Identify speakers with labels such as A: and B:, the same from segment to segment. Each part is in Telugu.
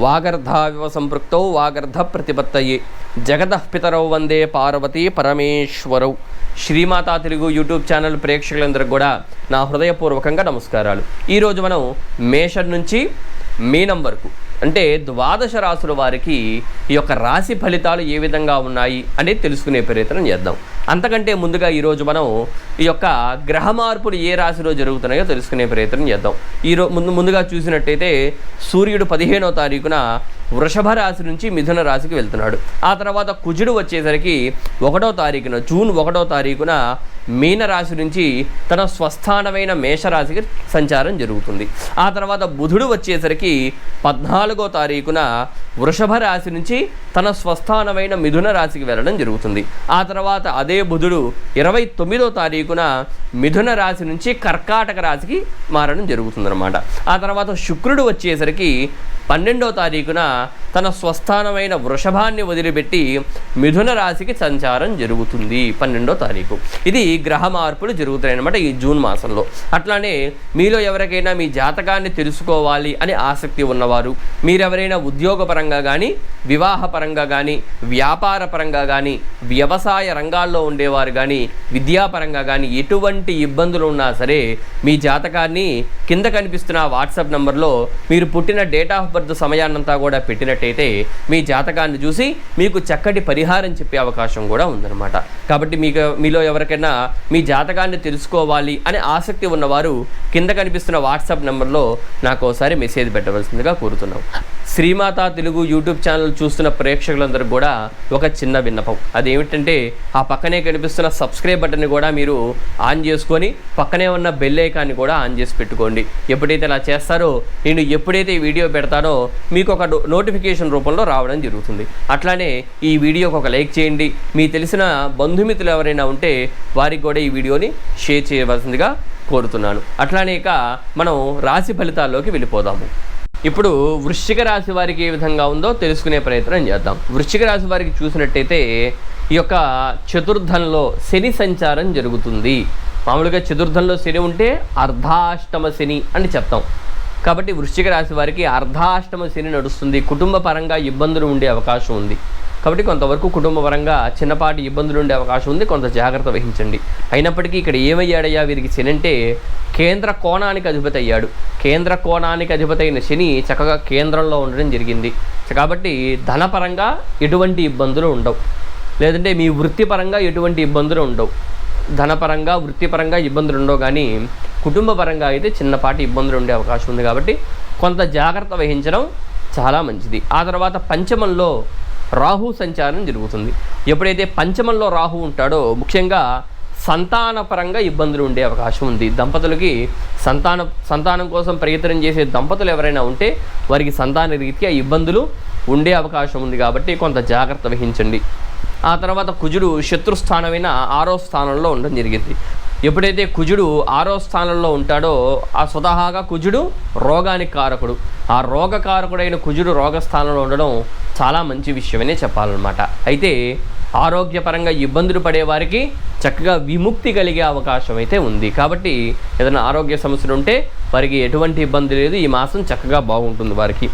A: వాగర్ధావివ సంపృక్తౌ వాగర్ధ ప్రతిపత్తయే జగతః పితరౌ వందే పార్వతీ పరమేశ్వరౌ. శ్రీమాతా తెలుగు యూట్యూబ్ ఛానల్ ప్రేక్షకులందరికీ కూడా నా హృదయపూర్వకంగా నమస్కారాలు. ఈరోజు మనం మేషం నుంచి మీనం వరకు అంటే ద్వాదశ రాసుల వారికి ఈ యొక్క రాశి ఫలితాలు ఏ విధంగా ఉన్నాయి అనేది తెలుసుకునే ప్రయత్నం చేద్దాం. అంతకంటే ముందుగా ఈరోజు మనం ఈ యొక్క గ్రహ మార్పులు ఏ రాశిలో జరుగుతున్నాయో తెలుసుకునే ప్రయత్నం చేద్దాం. ఈరో ముందు ముందుగా చూసినట్టయితే సూర్యుడు పదిహేనో తారీఖున వృషభ రాశి నుంచి మిథున రాశికి వెళ్తున్నాడు. ఆ తర్వాత కుజుడు వచ్చేసరికి ఒకటో తారీఖున జూన్ ఒకటో తారీఖున మీనరాశి నుంచి తన స్వస్థానమైన మేషరాశికి సంచారం జరుగుతుంది. ఆ తర్వాత బుధుడు వచ్చేసరికి పద్నాలుగో తారీఖున వృషభ రాశి నుంచి తన స్వస్థానమైన మిథున రాశికి వెళ్ళడం జరుగుతుంది. ఆ తర్వాత అదే బుధుడు ఇరవై తొమ్మిదో తారీఖున మిథున రాశి నుంచి కర్కాటక రాశికి మారడం జరుగుతుందన్నమాట. ఆ తర్వాత శుక్రుడు వచ్చేసరికి పన్నెండో తారీఖున తన స్వస్థానమైన వృషభాన్ని వదిలిపెట్టి మిథున రాశికి సంచారం జరుగుతుంది పన్నెండో తారీఖు. ఇది గ్రహ మార్పులు జరుగుతాయి అనమాట ఈ జూన్ మాసంలో. అట్లానే మీలో ఎవరికైనా మీ జాతకాన్ని తెలుసుకోవాలి అని ఆసక్తి ఉన్నవారు మీరెవరైనా ఉద్యోగపరంగా కానీ వివాహపరంగా కానీ వ్యాపార పరంగా కానీ వ్యవసాయ రంగాల్లో ఉండేవారు కానీ విద్యాపరంగా కానీ ఎటువంటి ఇబ్బందులు ఉన్నా సరే మీ జాతకాన్ని కింద కనిపిస్తున్న వాట్సాప్ నంబర్లో మీరు పుట్టిన డేట్ ఆఫ్ బర్త్ సమయాన్నంతా కూడా పెట్టినట్టు పెట్టినట్టయితే మీ జాతకాన్ని చూసి మీకు చక్కటి పరిహారం చెప్పే అవకాశం కూడా ఉందన్నమాట. కాబట్టి మీకు మీలో ఎవరికైనా మీ జాతకాన్ని తెలుసుకోవాలి అనే ఆసక్తి ఉన్నవారు కింద కనిపిస్తున్న వాట్సాప్ నెంబర్లో నాకు ఒకసారి మెసేజ్ పెట్టవలసిందిగా కోరుతున్నాం శ్రీమాత తెలుగు యూట్యూబ్ ఛానల్ చూస్తున్న ప్రేక్షకులందరూ కూడా ఒక చిన్న విన్నపం. అదేమిటంటే ఆ పక్కనే కనిపిస్తున్న సబ్స్క్రైబ్ బటన్ని కూడా మీరు ఆన్ చేసుకొని పక్కనే ఉన్న బెల్ ఐకాన్ని కూడా ఆన్ చేసి పెట్టుకోండి. ఎప్పుడైతే అలా చేస్తారో నేను ఎప్పుడైతే ఈ వీడియో పెడతానో మీకు ఒక నోటిఫికేషన్ రూపంలో రావడం జరుగుతుంది. అట్లానే ఈ వీడియోకి ఒక లైక్ చేయండి. మీ తెలిసిన బంధుమిత్రులు ఎవరైనా ఉంటే వారికి కూడా ఈ వీడియోని షేర్ చేయవలసిందిగా కోరుతున్నాను. అట్లానే ఇక మనం రాశి ఫలితాల్లోకి వెళ్ళిపోదాము. ఇప్పుడు వృశ్చిక రాశి వారికి ఏ విధంగా ఉందో తెలుసుకునే ప్రయత్నం చేద్దాం. వృశ్చిక రాశి వారికి చూసినట్టయితే ఈ యొక్క చతుర్థంలో శని సంచారం జరుగుతుంది. మామూలుగా చతుర్థంలో శని ఉంటే అర్ధాష్టమ శని అని చెప్తాం. కాబట్టి వృశ్చిక రాశి వారికి అర్ధాష్టమ శని నడుస్తుంది. కుటుంబ పరంగా ఇబ్బందులు ఉండే అవకాశం ఉంది. కాబట్టి కొంతవరకు కుటుంబ పరంగా చిన్నపాటి ఇబ్బందులు ఉండే అవకాశం ఉంది. కొంత జాగ్రత్త వహించండి. అయినప్పటికీ ఇక్కడ ఏమయ్యాడయ్యా వీరికి శని అంటే కేంద్ర కోణానికి అధిపతి అయ్యాడు. కేంద్ర కోణానికి అధిపతి అయిన శని చక్కగా కేంద్రంలో ఉండడం జరిగింది. కాబట్టి ధనపరంగా ఎటువంటి ఇబ్బందులు ఉండవు. లేదంటే మీ వృత్తిపరంగా ఎటువంటి ఇబ్బందులు ఉండవు. ధనపరంగా వృత్తిపరంగా ఇబ్బందులు ఉండవు. కానీ కుటుంబ పరంగా అయితే చిన్నపాటి ఇబ్బందులు ఉండే అవకాశం ఉంది. కాబట్టి కొంత జాగ్రత్త వహించడం చాలా మంచిది. ఆ తర్వాత పంచమంలో రాహు సంచారం జరుగుతుంది. ఎప్పుడైతే పంచమంలో రాహు ఉంటాడో ముఖ్యంగా సంతానపరంగా ఇబ్బందులు ఉండే అవకాశం ఉంది. దంపతులకి సంతాన సంతానం కోసం ప్రయత్నం చేసే దంపతులు ఎవరైనా ఉంటే వారికి సంతాన రీత్యా ఇబ్బందులు ఉండే అవకాశం ఉంది కాబట్టి కొంత జాగ్రత్త వహించండి. ఆ తర్వాత కుజుడు శత్రుస్థానమైన ఆరో స్థానంలో ఉండడం జరిగింది. ఎప్పుడైతే కుజుడు ఆరో స్థానంలో ఉంటాడో ఆ స్వతహాగా కుజుడు రోగానికి కారకుడు. ఆ రోగకారకుడైన కుజుడు రోగస్థానంలో ఉండడం చాలా మంచి విషయమనే చెప్పాలన్నమాట. అయితే ఆరోగ్యపరంగా ఇబ్బందులు పడే వారికి చక్కగా విముక్తి కలిగే అవకాశం అయితే ఉంది. కాబట్టి ఏదైనా ఆరోగ్య సమస్యలు ఉంటే వారికి ఎటువంటి ఇబ్బంది లేదు. ఈ మాసం చక్కగా బాగుంటుంది వారికి.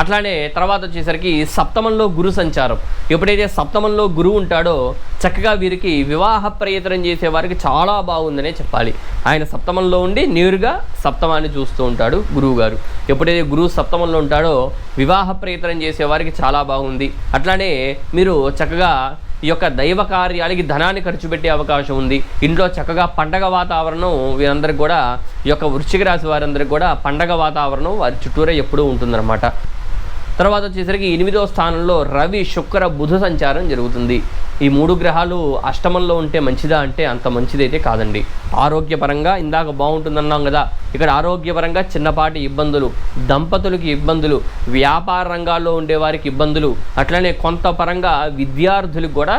A: అట్లానే తర్వాత వచ్చేసరికి సప్తమంలో గురు సంచారం. ఎప్పుడైతే సప్తమంలో గురువు ఉంటాడో చక్కగా వీరికి వివాహ ప్రయత్నం చేసే వారికి చాలా బాగుందనే చెప్పాలి. ఆయన సప్తమంలో ఉండి నేరుగా సప్తమాన్ని చూస్తూ ఉంటాడు గురువు గారు. ఎప్పుడైతే గురువు సప్తమంలో ఉంటాడో వివాహ ప్రయత్నం చేసే వారికి చాలా బాగుంది. అట్లానే మీరు చక్కగా ఈ యొక్క దైవ కార్యాలకి ధనాన్ని ఖర్చు పెట్టే అవకాశం ఉంది. ఇంట్లో చక్కగా పండగ వాతావరణం వీరందరికి కూడా ఈ యొక్క వృశ్చిక రాశి వారందరికి కూడా పండగ వాతావరణం వారి చుట్టూరే ఎప్పుడూ ఉంటుందన్నమాట. తర్వాత వచ్చేసరికి ఎనిమిదో స్థానంలో రవి శుక్ర బుధ సంచారం జరుగుతుంది. ఈ మూడు గ్రహాలు అష్టమంలో ఉంటే మంచిదా అంటే అంత మంచిదైతే కాదండి. ఆరోగ్యపరంగా ఇందాక బాగుంటుందన్నాం కదా ఇక్కడ ఆరోగ్యపరంగా చిన్నపాటి ఇబ్బందులు దంపతులకి ఇబ్బందులు వ్యాపార రంగాల్లో ఉండేవారికి ఇబ్బందులు అట్లనే కొంత పరంగా విద్యార్థులకు కూడా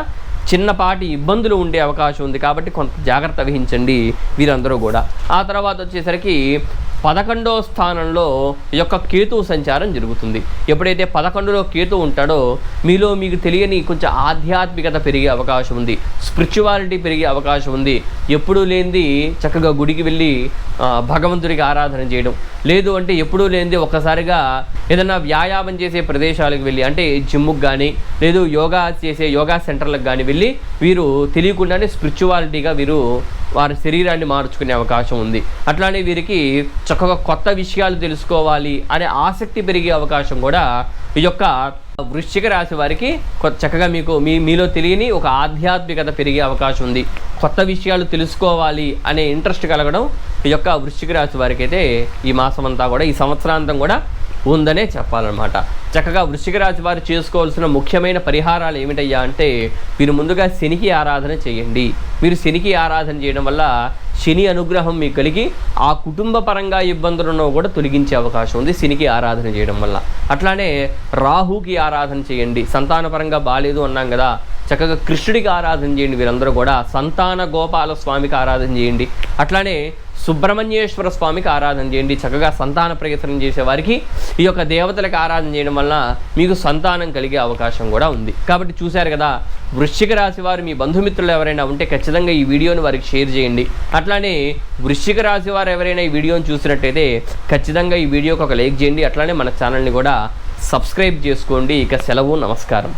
A: చిన్నపాటి ఇబ్బందులు ఉండే అవకాశం ఉంది కాబట్టి కొంత జాగ్రత్త వహించండి వీరందరూ కూడా. ఆ తర్వాత వచ్చేసరికి పదకొండో స్థానంలో ఈ యొక్క కేతు సంచారం జరుగుతుంది. ఎప్పుడైతే పదకొండులో కేతు ఉంటాడో మీలో మీకు తెలియని కొంచెం ఆధ్యాత్మికత పెరిగే అవకాశం ఉంది. స్పిరిచువాలిటీ పెరిగే అవకాశం ఉంది. ఎప్పుడూ లేనిది చక్కగా గుడికి వెళ్ళి భగవంతుడికి ఆరాధన చేయడం. లేదు అంటే ఎప్పుడూ లేనిది ఒక్కసారిగా ఏదైనా వ్యాయామం చేసే ప్రదేశాలకు వెళ్ళి అంటే జిమ్కి కానీ లేదు యోగా చేసే యోగా సెంటర్లకు కానీ వెళ్ళి వీరు తెలియకుండానే స్పిరిచువాలిటీగా వీరు వారి శరీరాన్ని మార్చుకునే అవకాశం ఉంది. అట్లానే వీరికి చక్కగా కొత్త విషయాలు తెలుసుకోవాలి అనే ఆసక్తి పెరిగే అవకాశం కూడా ఈ యొక్క వృశ్చిక రాశి వారికి చక్కగా మీకు మీ మీలో తెలియని ఒక ఆధ్యాత్మికత పెరిగే అవకాశం ఉంది. కొత్త విషయాలు తెలుసుకోవాలి అనే ఇంట్రెస్ట్ కలగడం ఈ యొక్క వృశ్చిక రాశి వారికి అయితే ఈ మాసం అంతా కూడా ఈ సంవత్సరాంతం కూడా ఉందనే చెప్పాలన్నమాట. చక్కగా వృశ్చిక రాశి వారు చేసుకోవాల్సిన ముఖ్యమైన పరిహారాలు ఏమిటయ్యా అంటే మీరు ముందుగా శనికి ఆరాధన చేయండి. మీరు శనికి ఆరాధన చేయడం వల్ల శని అనుగ్రహం మీకు కలిగి ఆ కుటుంబ పరంగా ఇబ్బందులను కూడా తొలగించే అవకాశం ఉంది శనికి ఆరాధన చేయడం వల్ల. అట్లానే రాహుకి ఆరాధన చేయండి. సంతానపరంగా బాగాలేదు అన్నాం కదా చక్కగా కృష్ణుడికి ఆరాధన చేయండి వీరందరూ కూడా సంతాన గోపాల స్వామికి ఆరాధన చేయండి అట్లానే సుబ్రహ్మణ్యేశ్వర స్వామికి ఆరాధన చేయండి చక్కగా సంతాన ప్రయత్నం చేసేవారికి ఈ యొక్క దేవతలకు ఆరాధన చేయడం వల్ల మీకు సంతానం కలిగే అవకాశం కూడా ఉంది. కాబట్టి చూశారు కదా వృశ్చిక రాశి వారు మీ బంధుమిత్రులు ఎవరైనా ఉంటే ఖచ్చితంగా ఈ వీడియోని వారికి షేర్ చేయండి. అట్లానే వృశ్చిక రాశి వారు ఎవరైనా ఈ వీడియోని చూసినట్టయితే ఖచ్చితంగా ఈ వీడియోకి ఒక లైక్ చేయండి అట్లానే మన ఛానల్ని కూడా సబ్స్క్రైబ్ చేసుకోండి. ఇక సెలవు నమస్కారం.